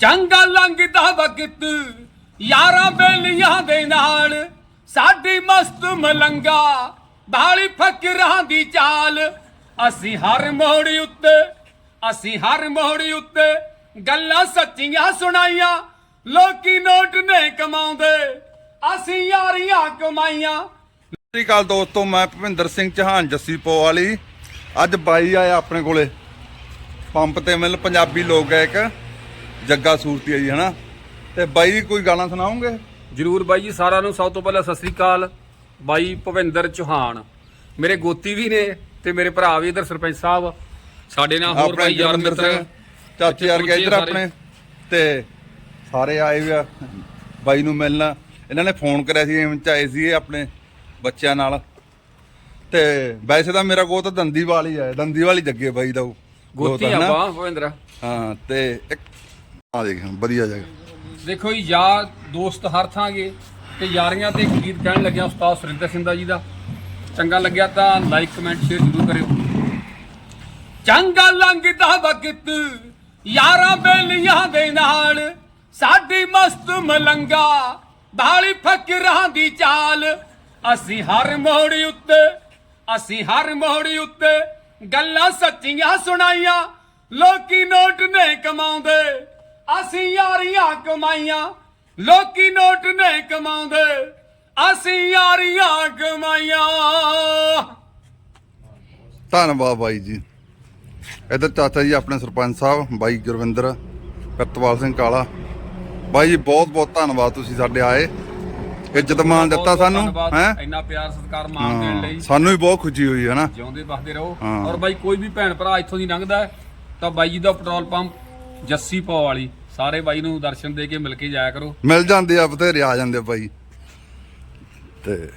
ਚੰਗਾ ਲੰਘਦਾ ਵਕਤ ਯਾਰਾਂ ਬੇਲੀਆਂ ਦੇ ਨਾਲ ਸਾਡੀ ਮਸਤ ਮਲੰਗਾ ਬਾਲੀ ਫਕਰਾਂ ਦੀ ਚਾਲ। ਅਸੀਂ ਹਰ ਮੋੜ ਉੱਤੇ, ਅਸੀਂ ਹਰ ਮੋੜ ਉੱਤੇ ਗੱਲਾਂ ਸੱਚੀਆਂ ਸੁਣਾਈਆਂ। ਲੋਕੀ ਨੋਟ ਨੇ ਕਮਾਉਂਦੇ, ਅਸੀਂ ਯਾਰੀਆਂ ਕਮਾਈਆਂ। ਸਤਿ ਸ਼੍ਰੀ ਅਕਾਲ ਦੋਸਤੋ, ਮੈਂ ਭਵਿੰਦਰ ਸਿੰਘ ਚੌਹਾਨ, ਜੱਸੀ ਪੋ ਅੱਜ ਬਾਈ ਆਇਆ ਆਪਣੇ ਕੋਲੇ। ਪੰਪ ਤੇ ਮਿਲ ਪੰਜਾਬੀ ਲੋਕ ਗਾਇਕ। ਜੱਗਾ ਸੂਰਤੀ ਆ ਜੀ ਹਨਾ? ਤੇ ਬਾਈ ਦੀ ਕੋਈ ਗਾਣਾ ਸੁਣਾਉਂਗੇ ਜਰੂਰ ਬਾਈ ਜੀ ਸਾਰਿਆਂ ਨੂੰ ਸਭ ਤੋਂ ਪਹਿਲਾਂ ਸਤਿ ਸ੍ਰੀ ਅਕਾਲ। ਬਾਈ ਭਵਿੰਦਰ ਚੌਹਾਨ ਮੇਰੇ ਗੋਤੀ ਵੀ ਨੇ ਤੇ ਮੇਰੇ ਭਰਾ ਵੀ ਇਧਰ ਸਰਪੰਚ ਸਾਹਿਬ। ਸਾਡੇ ਨਾਲ ਹੋਰ ਬਾਈ ਯਾਰ ਮਿੱਤਰ ਚਾਚੇ ਯਾਰ ਪਹੁੰਚੇ ਇੱਧਰ। ਆਪਣੇ ਤੇ ਸਾਰੇ ਆਏ ਵੀ ਆ। ਬਾਈ ਨੂੰ ਮਿਲਣਾ। ਇਹਨਾਂ ਨੇ ਫੋਨ ਕਰਿਆ ਸੀ ਐਵੇਂ ਚ ਆਏ ਸੀ ਆਪਣੇ ਬੱਚਿਆਂ ਨਾਲ। ਤੇ ਵੈਸੇ ਤਾਂ ਮੇਰਾ ਗੋਤ ਦੰਦੀ ਵਾਲੀ ਹੈ ਦੰਦੀ ਵਾਲੀ ਜੱਗੇ ਬਾਈ ਦਾ ਉਹ। ਗੋਤ ਨਾ। ਆਪਾਂ ਭਵਿੰਦਰ। ਹਾਂ ਤੇ ਇੱਕ ਆ ਦੇਖ, ਵਧੀਆ ਜਗ੍ਹਾ। ਦੇਖੋ ਜੀ, ਯਾਰ, ਦੋਸਤ ਹਰ ਥਾਂਗੇ ਤੇ ਯਾਰੀਆਂ ਤੇ ਗੀਤ ਕਹਿਣ ਲੱਗਿਆ ਉਸਤਾਦ ਸੁਰਿੰਦਰ ਸਿੰਘ ਜੀ ਦਾ। ਚੰਗਾ ਲੱਗਿਆ ਤਾਂ ਲਾਈਕ ਕਮੈਂਟ ਸ਼ੇਅਰ ਜ਼ਰੂਰ ਕਰਿਓ। ਚੰਗਾ ਲੰਘਦਾ ਵਕਤ ਯਾਰਾਂ ਬੇਲੀਆਂ ਦੇ ਨਾਲ, ਸਾਡੀ ਮਸਤ ਮਲੰਗਾ ਬਾਲੀ ਫਕਰਾਂ ਦੀ ਚਾਲ। ਅਸੀਂ ਹਰ ਮੋੜ ਉੱਤੇ, ਅਸੀਂ ਹਰ ਮੋੜ ਉੱਤੇ ਗੱਲਾਂ ਸੱਚੀਆਂ ਸੁਣਾਈਆਂ, ਲੋਕੀ ਨੋਟ ਨੇ ਕਮਾਉਂਦੇ। ਅਸੀਂ ਯਾਰੀਆਂ ਕਮਾਈਆਂ ਲੋਕੀ ਨੋਟ ਨੇ ਕਮਾਉਂਦੇ। ਅਸੀਂ ਯਾਰੀਆਂ ਕਮਾਈਆਂ। ਧੰਨਵਾਦ ਬਾਈ ਜੀ। ਇੱਧਰ ਚਾਚਾ ਜੀ ਆਪਣੇ ਸਰਪੰਚ ਸਾਹਿਬ ਬਾਈ ਗੁਰਵਿੰਦਰ ਕਰਤਵਾਲ ਸਿੰਘ ਕਾਲਾ। ਬਾਈ ਜੀ ਬਹੁਤ ਬਹੁਤ ਧੰਨਵਾਦ ਤੁਸੀਂ ਸਾਡੇ ਆਏ। ਇੱਜ਼ਤ ਮਾਨ ਦਿੱਤਾ ਸਾਨੂੰ ਹੈ? ਇੰਨਾ ਪਿਆਰ ਸਤਿਕਾਰ ਮਾਣ ਦੇਣ ਲਈ। ਸਾਨੂੰ ਵੀ ਬਹੁਤ ਖੁਸ਼ੀ ਹੋਈ ਹੈ ਨਾ। ਜਿਉਂਦੇ ਵਸਦੇ ਰਹੋ। ਔਰ ਬਾਈ ਕੋਈ ਵੀ ਭੈਣ ਭਰਾ ਇੱਥੋਂ ਦੀ ਲੰਘਦਾ ਤਾਂ ਬਾਈ ਜੀ ਦਾ ਪੈਟਰੋਲ ਪੰਪ ਜੱਸੀ ਪੋ ਵਾਲੀ, ਸਾਰੇ ਬਾਈ ਨੂੰ ਦਰਸ਼ਨ ਦੇ ਕੇ ਮਿਲ ਕੇ ਜਾਇਆ ਕਰੋ। ਮਿਲ ਜਾਂਦੇ ਆ, ਬਥੇਰੇ ਆ ਜਾਂਦੇ ਆ ਬਾਈ। ਤੇ